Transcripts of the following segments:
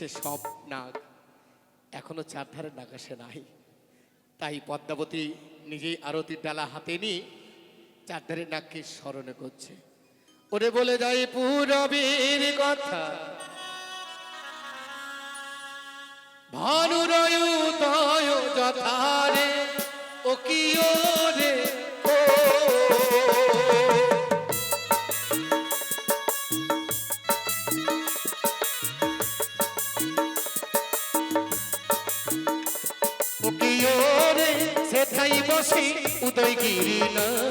সে সব নাগ। এখনও চারধারে নাগ আসে নাই। তাই পদ্মাবতী নিজেই আরতির ডালা হাতে নিয়ে চারধারে নাগকে স্মরণে করছে। ওরে বলে যাই পুরবীর কথা, ভানুরয়ু তয় যথারে, ও কি রে ও તુલસી ઉદયગીરી ના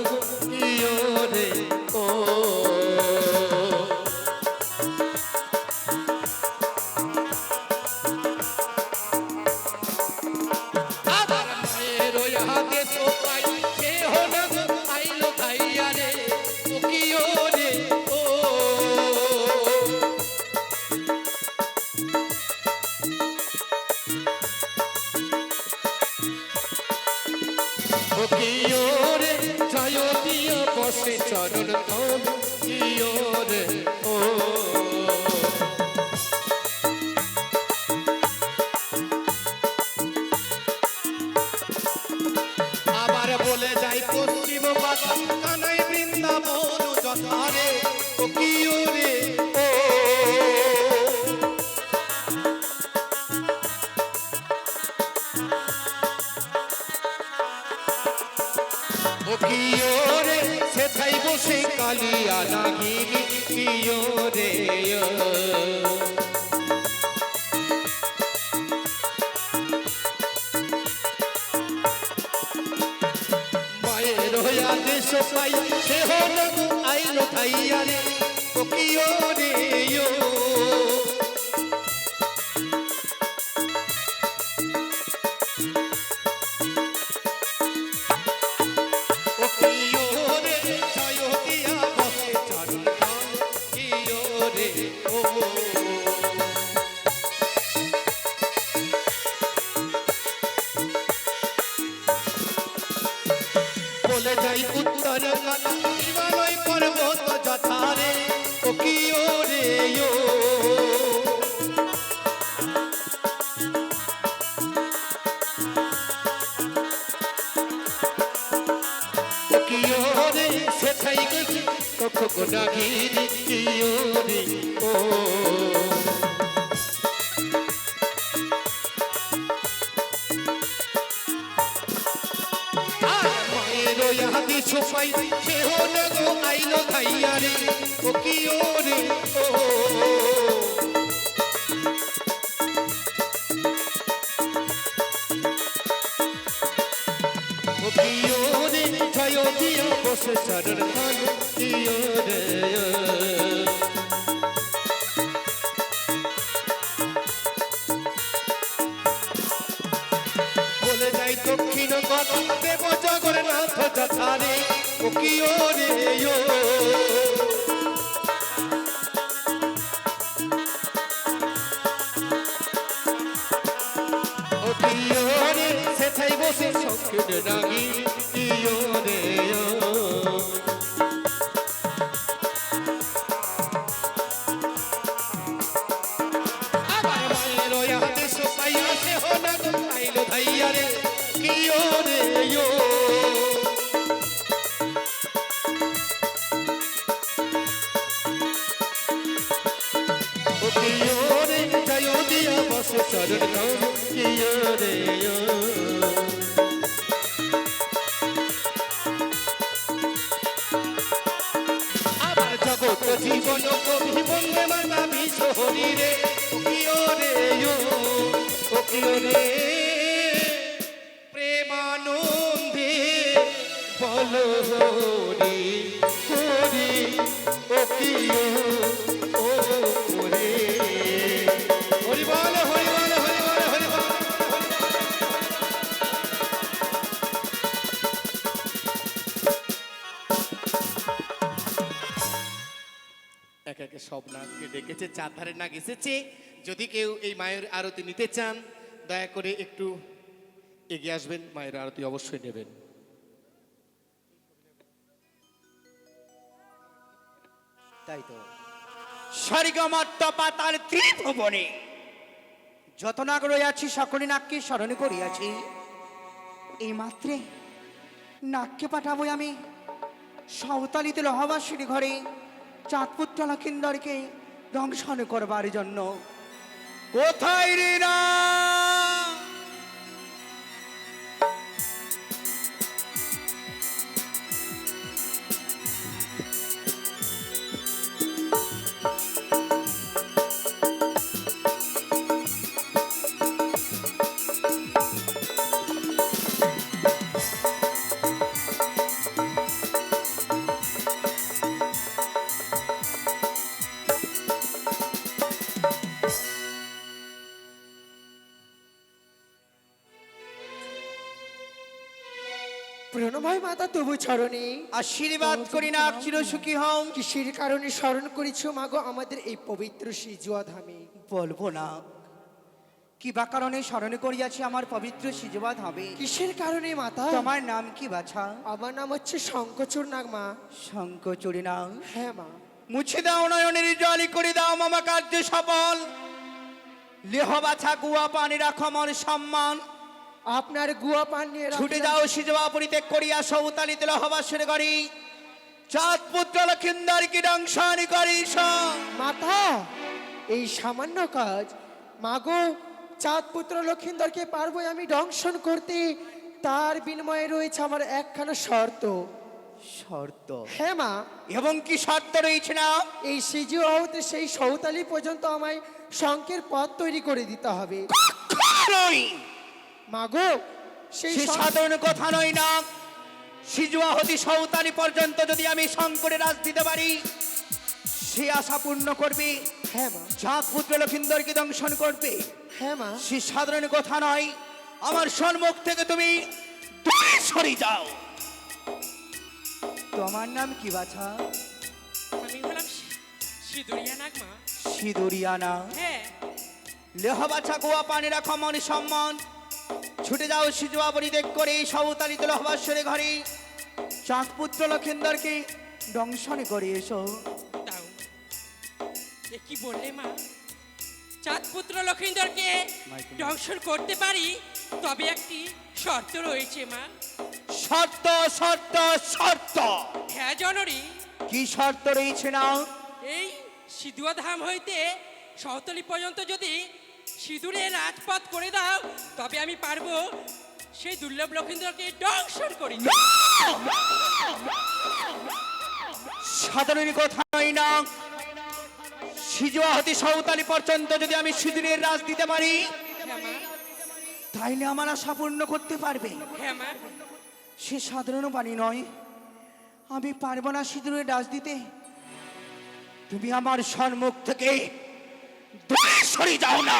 কালিয়া নাগিনী প্রিয় রে মায়ের হইয়া দেশ পাই সে হল আইল থাইয়া রে ও নারী ও কি ও বলো এক একে সব নাগকে ডেকেছে, চারধারে নাগ এসেছে। যদি কেউ এই মায়ের আরতি নিতে চান, দয়া করে একটু এগিয়ে আসবেন, মায়ের আরতি অবশ্যই নেবেন। তাই তো। স্বর্গমত্ত পাতাল ত্রিভুবনে। যত নাগ রইয়াছি সকলে নাককে স্মরণ করিয়াছি। এই মাত্রে নাককে পাঠাবো আমি। সাঁওতালিতে লহবাসীর ঘরে চাঁদপুত্র লক্ষিন্দরকে দংশন করবার জন্য। কোথায় রে না প্রণময় মাতা তবু চরণে। আশীর্বাদ করি নাক চিরসুখী হও। কিসের কারণে স্মরণ করেছ মাগো? আমাদের এই পবিত্র সিজুয়া ধামে বলব না। কি বা কারণে স্মরণ করিয়াছি আমার পবিত্র সিজবাদ হবে কিসের কারণে মাতা? তোমার নাম কি বাছা? আমার নাম হচ্ছে শঙ্কচুর নাগ মা। শঙ্কচুরি নাম হ্যাঁ মা। মুছে দাও নয়নের জলি করে দাও মামা কার্য সফল। লেহ বাছা গুয়া পানি রাখো আমার সম্মান। আপনার গুয়া পান নিয়ে ছুটে যাও সিজবা পরিত্যাগ করিয়া সৌতালিতে লহবাসের করি। চাঁদ পুত্র লক্ষিন্দার কি দংশানি করিস? মাথা এই সামান্য কাজ মাগো চাঁদ পুত্র লক্ষিন্দরকে পারব আমি দংশন করতে। তার বিনিময়ে রয়েছে আমার একখানা শর্ত। শর্ত? হ্যাঁ মা। এবং কি শর্ত রয়েছে না? এই সিজু হতে সেই সৌতালি পর্যন্ত আমায় শঙ্কের পথ তৈরি করে দিতে হবে। নয় মাগো সেই সাধারণ কথা নয় না। সিজুয়া হতি সৌতানি পর্যন্ত যদি আমি শঙ্করে রাজ দিতে পারি সে আশা পূর্ণ করবে। হ্যাঁ মা। চাঁদ পুত্র লক্ষিন্দরকে দংশন করবে? হ্যাঁ মা। সে সাধারণ কথা নয়। আমার সম্মুখ থেকে তুমি দূরে সরে যাও। তোমার নাম কি বাছা? আমি হলাম সিঁদুরিয়া নাগমা সিঁদুরিয়ানা হ্যাঁ। লেহ বাছা গোয়া পানিরা খমন সম্মান। ছুটে যাও সিজুয়া পরিত্যাগ করে সৌতালিত লহবাসরে ঘরে। চাঁদ পুত্র লক্ষিন্দরকে দংশন করে এসো। দাও। এ কি বললে মা? চাঁদ পুত্র লক্ষিন্দরকে দংশন করতে পারি তবে একটি শর্ত রয়েছে মা। শর্ত শর্ত শর্ত। হ্যাঁ জননী। কি শর্ত রয়েছে না? এই সিধুয়া ধাম হইতে সহতলি পর্যন্ত যদি সিঁদুরে রাজপথ করে দাও তবে আমি পারব সেই দুর্লভ লক্ষিন্দরকে দংশন করি সাধারণ কথা নয় না সিজুয়া হতে সৌতালি পর্যন্ত যদি আমি সিঁদুরের রাজ দিতে পারি হ্যাঁ তাইলে আমার আশা পূর্ণ করতে পারবে। হ্যাঁ সে সাধারণ বাণী নয় আমি পারব না সিঁদুরের রাজ দিতে। তুমি আমার সম্মুখ থেকে সরে যাও না।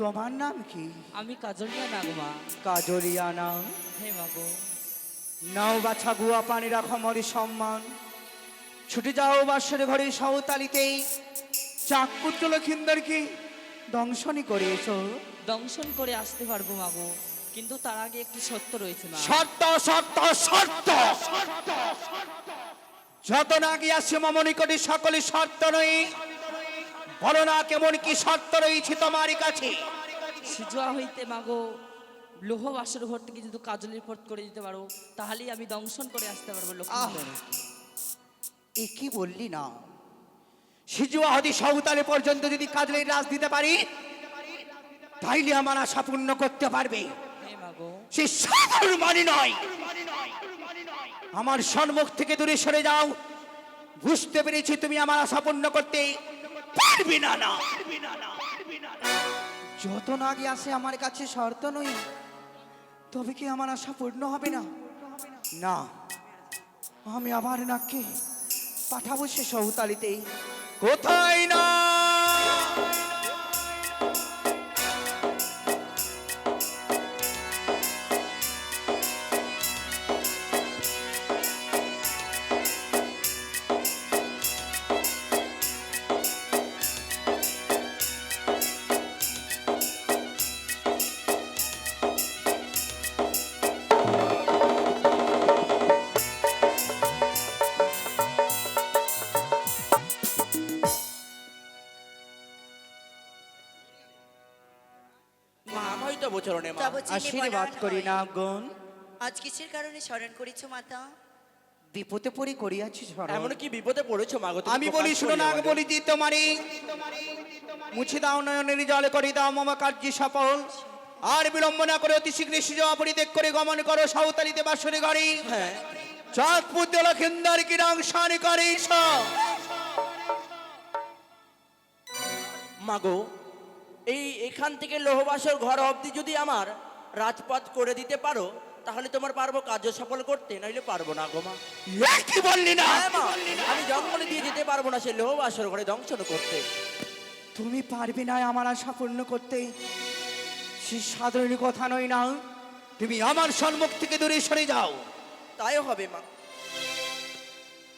তোমার নাম কি? আমি কাজলিয়া নাগমা কাজলিয়া নাও হে মাগো নাও বাছা গুয়া পানি রাখো মরে সম্মান। ছুটে যাও বাসের ঘরে সাঁওতালিতেই চাকপুত্র লক্ষিন্দরকে দংশনই করে এসো। দংশন করে আসতে পারব মাগো কিন্তু তার আগে একটি সত্য রয়েছে শর্ত শর্ত শর্ত। যত না মম নিকটে সকলে শর্ত নই বলো না কেমন কি শর্ত রয়েছে তোমার কাছে? সিজুয়া হইতে মাগো লোহ বাসর ঘর থেকে যদি কাজলির পথ করে দিতে পারো তাহলেই আমি দংশন করে আসতে পারব এ কি বললি না? সিজুয়া হদি সাঁওতালি পর্যন্ত যদি কাজলে রাজ দিতে পারি তাইলে আমার আশা পূর্ণ করতে পারবে। সে সাধারণ মানি নয়। আমার সম্মুখ থেকে দূরে সরে যাও। বুঝতে পেরেছি তুমি আমার আশা পূর্ণ করতে পারবে না না। যত না আগে আসে আমার কাছে শর্ত নই, তবে কি আমার আশা পূর্ণ হবে না? না। আমি আবার নাককে পাঠাবো সে সৌতালিতে। কোথায় না? আশীর্বাদ করি না গুণ। আজ কিসের কারণে স্মরণ করেছ মাতা? বিপদে পড়ে করিয়াছি এমন কি বিপদে পড়েছো মাগো আমি বলি শুনো না। বলি যে তোমারই। মুছে দাও নয়নের জল করি দাও মামা কার্য সফল। আর বিলম্ব না করে অতি শীঘ্র সুযোগ পরিত্যাগ করে গমন করো সাঁওতালিতে বাসরে গাড়ি হ্যাঁ। চাঁদ পুত্র লক্ষিন্দার কি রংসান করে মাগো এই এখান থেকে লোহবাসর ঘর অবধি যদি আমার রাজপথ করে দিতে পারো তাহলে তোমার পারব কার্য সফল করতে নইলে পারব না গো মা। কি বললি না? হ্যাঁ, মা, আমি জঙ্গলে দিয়ে যেতে পারব না সে লোহবাসর ঘরে দংশন করতে। তুমি পারবে না আমার আশা পূর্ণ করতে। সে সাধারণ কথা নয় না তুমি আমার সম্মুখ থেকে দূরে সরে যাও। তাই হবে মা।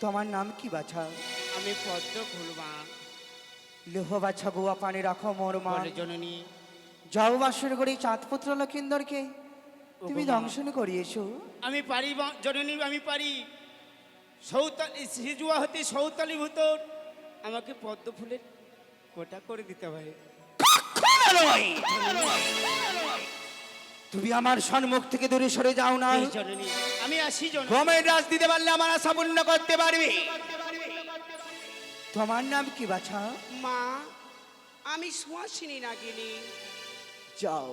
তোমার নাম কি বাছা? আমি পদ্ম ফুলমা লোহ বাছা গোয়া পানি রাখো মোর মা। জননী। যাও বাসর করে চাঁদপুত্র লক্ষিন্দরকে। তুমি দংশন করিয়েছো। আমি পারি জননী আমি পারি। সৌতালি সিজুয়া হতে সৌতালি ভূতর। আমাকে পদ্ম ফুলের কোটা করে দিতে হয়। তুমি আমার সম্মুখ থেকে দূরে সরে যাও না। জননী আমি আসি জননী। গমের রাজ দিতে পারলে আমার আশা পূর্ণ করতে পারবে। তোমার নাম কি বাছা? মা আমি সুহাসিনী নাগিনী। যাও।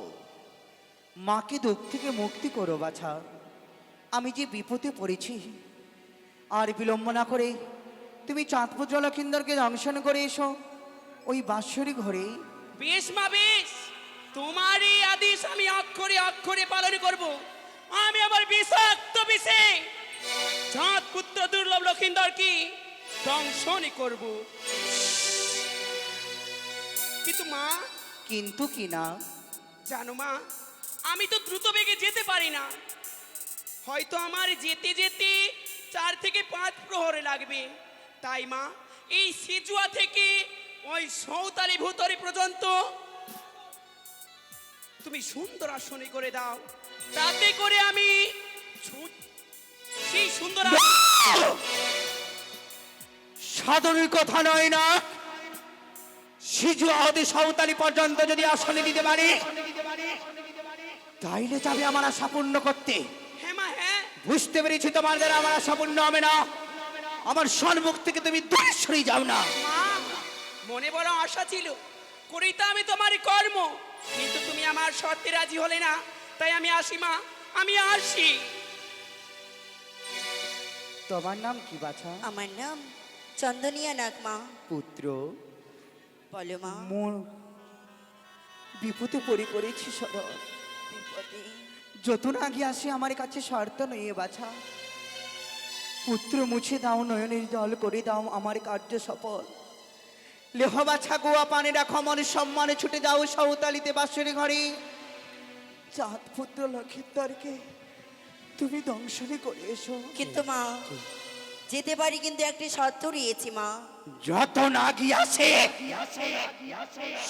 মাকে দুঃখ থেকে মুক্তি করো বাছা। আমি যে বিপদে পড়েছি আর বিলম্ব না করে তুমি চাঁদপুর জলকিন্দরকে দংশন করে এসো ওই বাৎসরি ঘরে। বেশ মা বেশ তোমারই আদেশ আমি অক্ষরে অক্ষরে পালন করব। আমি আমার বিষাক্ত বিষে চাঁদ পুত্র দুর্লভ লক্ষিন্দর কি দংশনই করব। কিন্তু মা কিন্তু কি না? জানো মা আমি তো দ্রুত বেগে যেতে পারি না। হয়তো আমার যেতে যেতে চার থেকে পাঁচ প্রহরে লাগবে। তাই মা এই সিজুয়া থেকে ওই সৌতালি ভূতরি পর্যন্ত তুমি সুন্দর আসনে করে দাও। তাতে করে আমি সেই সুন্দর সাধনের কথা নয় না? সিজু আহদি সাঁওতালি পর্যন্ত যদি আসনে দিতে পারি তাইলে যাবে আমার আশা পূর্ণ করতে। হ্যাঁ মা হ্যাঁ। বুঝতে পেরেছি তোমার দ্বারা আমার আশা পূর্ণ হবে না। আমার সম্মুখ থেকে তুমি দূরে সরে যাও না। মা মনে বড় আশা ছিল। করি তো আমি তোমার কর্ম কিন্তু তুমি আমার শর্তে রাজি হলে না। তাই আমি আসি মা আমি আসি। তোমার নাম কি বাছা? আমার নাম চন্দনিয়া নাগ মা। পুত্র? বলো মা মোর বিপদে পড়ে পড়েছি সদর বিপদে। যত না আগে আসে আমার কাছে শর্ত নয় বাছা। পুত্র মুছে দাও নয়নের জল করে দাও আমার কার্য সফল। লেহ বাছা গোয়া পানে রাখো মনে সম্মানে ছুটে যাও সাঁওতালিতে বাসের ঘরে। চাঁদ পুত্র লক্ষিন্দরকে তুমি দংশনে করে এসো। কিন্তু মা যেতে পারি কিন্তু একটি শর্ত রয়েছে মা। যত না গিয়াছে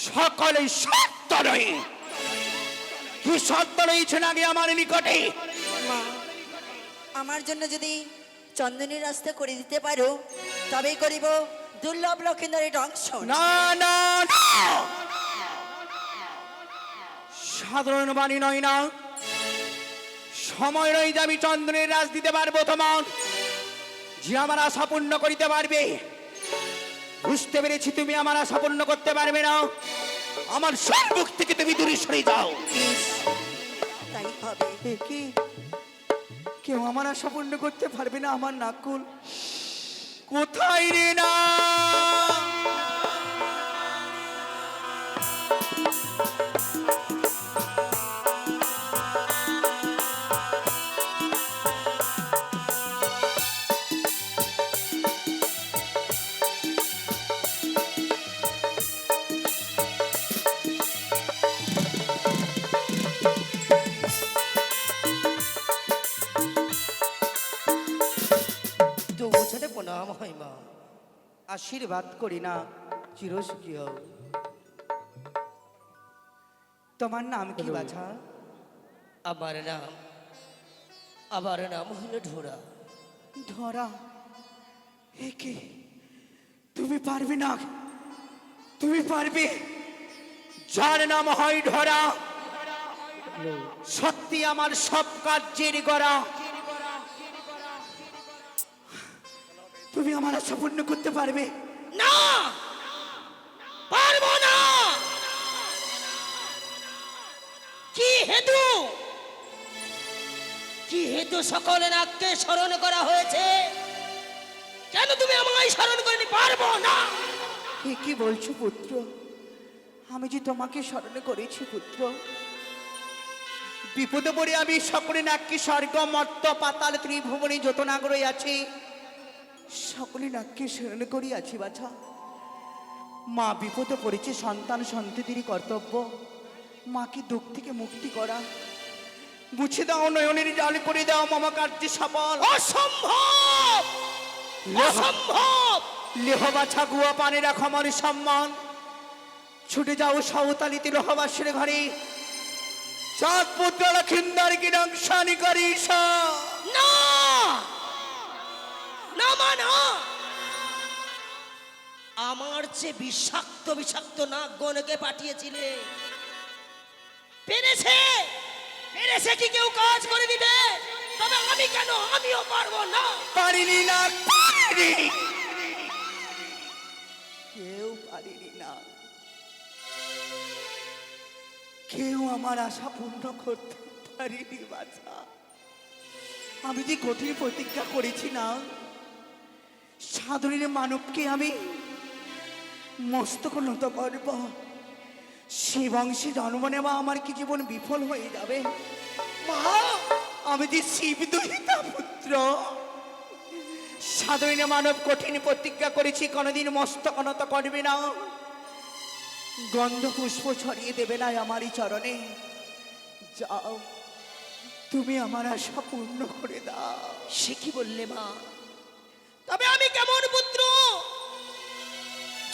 সকলে সত্য নয় কি সত্য রয়েছে না আমার নিকটে? মা আমার জন্য যদি চন্দনের রাস্তা করে দিতে পারো তবেই করিব দুর্লভ লক্ষিন্দরের দংশন না না সাধারণ বাণী নয় না। সময় নয় যে আমি চন্দ্রের রাজ দিতে পারব তোমার। যে আমার আশা পূর্ণ করিতে পারবে? বুঝতে পেরেছি তুমি আমার আশা পূর্ণ করতে পারবে না। আমার সম্মুখ থেকে তুমি দূরে সরে যাও। তাই হবে কি? কেউ আমার আশা পূর্ণ করতে পারবে না আমার নাকুল। কোথায় রে না? আশীর্বাদ করি না চিরসুখী হও। তোমার নাম কি বাছা? আমার নাম আমার নাম হলো ঢোরা ধরা? একে তুমি পারবে না? তুমি পারবে? যার নাম হয় ধরা। সত্যি আমার সব কাজ কার্যের গড়া। তুমি আমার আশা পূর্ণ করতে পারবে। না! পারব না! কি হেতু? কি হেতু সকলের আজকে স্মরণ করা হয়েছে? কেন তুমি আমায় স্মরণ করে পারব না! কি কি বলছো পুত্র? আমি যে তোমাকে স্মরণ করেছি পুত্র। বিপদে পড়ে আমি সকলে নাকি স্বর্গ মর্ত পাতাল ত্রিভুবনে যত নাগরই আছি। সকলে নাকি স্মরণ করিয়াছি বাছা। মা বিপদে পড়েছে সন্তান সন্ততিরই কর্তব্য। মাকে দুঃখ থেকে মুক্তি করা। মুছে দাও নয়নের জাল করে দাও মামা কার্য সফল অসম্ভব! অসম্ভব! লেহ বাছা গুয়া পানে রাখো আমার সম্মান। ছুটে যাও সাঁওতালিতে লোহবাসের ঘরে। চাঁদ পুত্র লক্ষিন্দার কিরংসানি করিস। না! আমার চেয়ে বিষাক্ত বিষাক্ত নাক গণকে পাঠিয়েছিলে, পেরেছে? পেরেছে কি কেউ কাজ করে তবে আমি কেন? আমিও পারব না। পারিনি না, পারিনি। কেউ পারিনি না। কেউ আমার আশা পূর্ণ করতে পারিনি, বাছা। আমি যে কঠিন প্রতিজ্ঞা করেছি না সাধারণ মানবকে আমি মস্তক করব। সে বংশে জন্ম নেওয়া আমার কি জীবন বিফল হয়ে যাবে? মা, আমি যে শিব দুহিতা পুত্র সাধারণ মানব কঠিন প্রতিজ্ঞা করেছি, কোনোদিন মস্তক নত করবে না। গন্ধ পুষ্প ছড়িয়ে দেবে না আমারই চরণে। যাও, তুমি আমার আশা পূর্ণ করে দাও। সে কি বললে মা? তবে আমি কেমন পুত্র?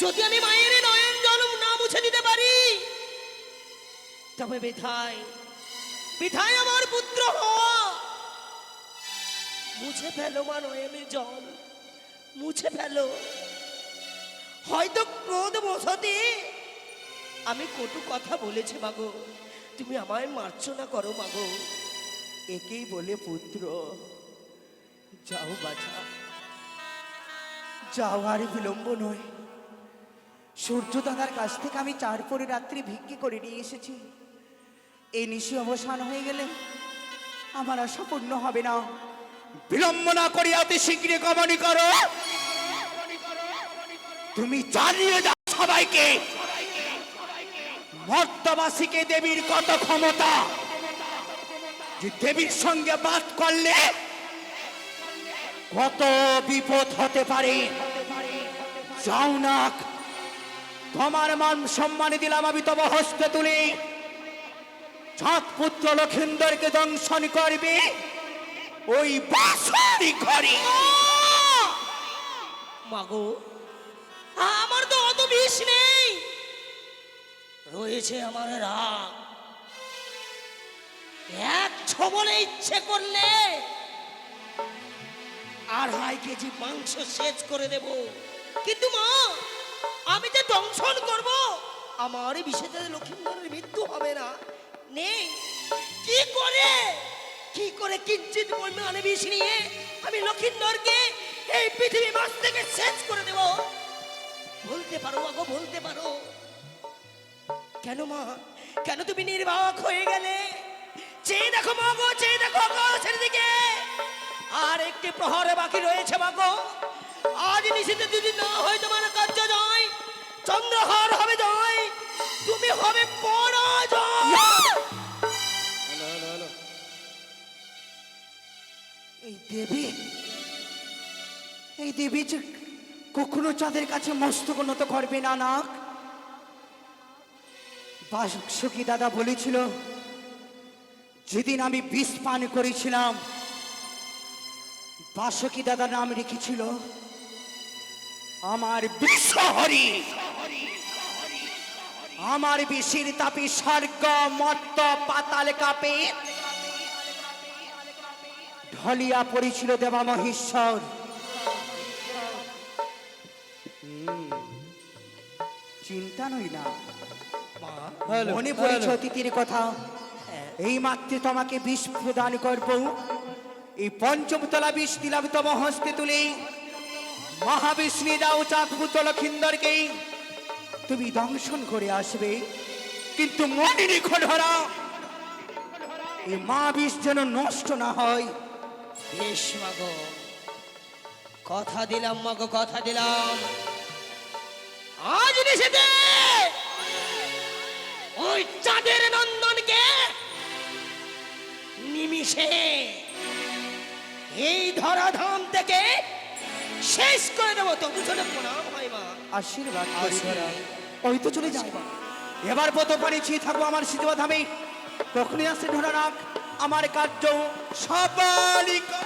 যদি আমি মায়ের নয়ন জল না মুছে দিতে পারি, তবে বিধায় বিধায় আমার পুত্র মুছে ফেলো মা নয়নের জল, মুছে ফেলো। হয়তো ক্রোধ বসতে আমি কটু কথা বলেছি মাগো, তুমি আমায় মার্জনা করো মাগো। একেই বলে পুত্র। যাও বাছা। যাও আর বিলম্ব নয়। সূর্য দাদার কাছ থেকে আমি চার পরে রাত্রি ভিক্ষি করে নিয়ে এসেছি। এই নিশি অবসান হয়ে গেলে আমার আশা পূর্ণ হবে না। বিলম্ব না করি অতি শীঘ্র গমনি করো। তুমি জানিয়ে দাও সবাইকে, মর্তবাসীকে দেবীর কত ক্ষমতা। যে দেবীর সঙ্গে বাদ করলে কত বিপদ হতে পারে? যাও না তোমার মান সম্মানে দিলাম আমি তব হস্তে তুলি। পুত্র লক্ষিন্দরকে দংশন করবে। ওই বাসরি ঘরে। মাগো, আমার তো অত বিষ নেই। রয়েছে আমার রাগ। এক ছবলে ইচ্ছে করলে আড়াই কেজি মাংস শেষ করে দেব? কিন্তু মা, আমি যে দংশন করব, আমার বিষেতে লক্ষ্মীন্দরের মৃত্যু হবে না। নেই কি করে? কি করে কিঞ্চিত পরিমাণে বিষ নিয়ে আমি লক্ষিন্দরকে এই পৃথিবী মাছ থেকে শেষ করে দেব? বলতে পারো আগো, বলতে পারো। কেন মা, কেন তুমি নির্বাক হয়ে গেলে? চেয়ে দেখো মা গো, চেয়ে দেখো আকাশের দিকে। আর একটি প্রহরে বাকি রয়েছে মা আজ নিশীতে যদি না হয় তোমার কার্য জয়। চন্দ্রহার হবে জয়। তুমি হবে পরাজয়। এই দেবী এই দেবী যে কখনো চাঁদের কাছে মস্তক নত করবে না নাক? বাসুকি দাদা বলেছিল যেদিন আমি বিষ পান করেছিলাম বাসকি দাদা নাম রেখেছিল? আমার বিশ্বহরি। আমার বিশির তাপি স্বর্গ মত্ত পাতাল কাপে ঢলিয়া পড়েছিল দেবা মহেশ্বর চিন্তা নই না। মনে পড়েছে অতীতের কথা। এই মাত্রে তোমাকে বিষ প্রদান করব। এই পঞ্চমতলা বিষ দিলাম হস্তে তুলে মহাবিষ্ণু দাও চাঁদপুত লক্ষিন্দরকে তুমি দংশন করে আসবে। কিন্তু মনে রেখো ধরা এই মা বিষ যেন নষ্ট না হয়। বেশ কথা দিলাম মাগো, কথা দিলাম। আজ নিষেধে ওই চাঁদের নন্দনকে নিমিষে এই ধরাধাম থেকে শেষ করে দেবো তো দুজনে প্রণাম হয় মা। আশীর্বাদ ওই তো চলে যাই এবার পত পারি ছিয়ে থাকব আমার শীতবা ধামে কখনই আসে ধরা রাখ আমার কার্য সবালিকা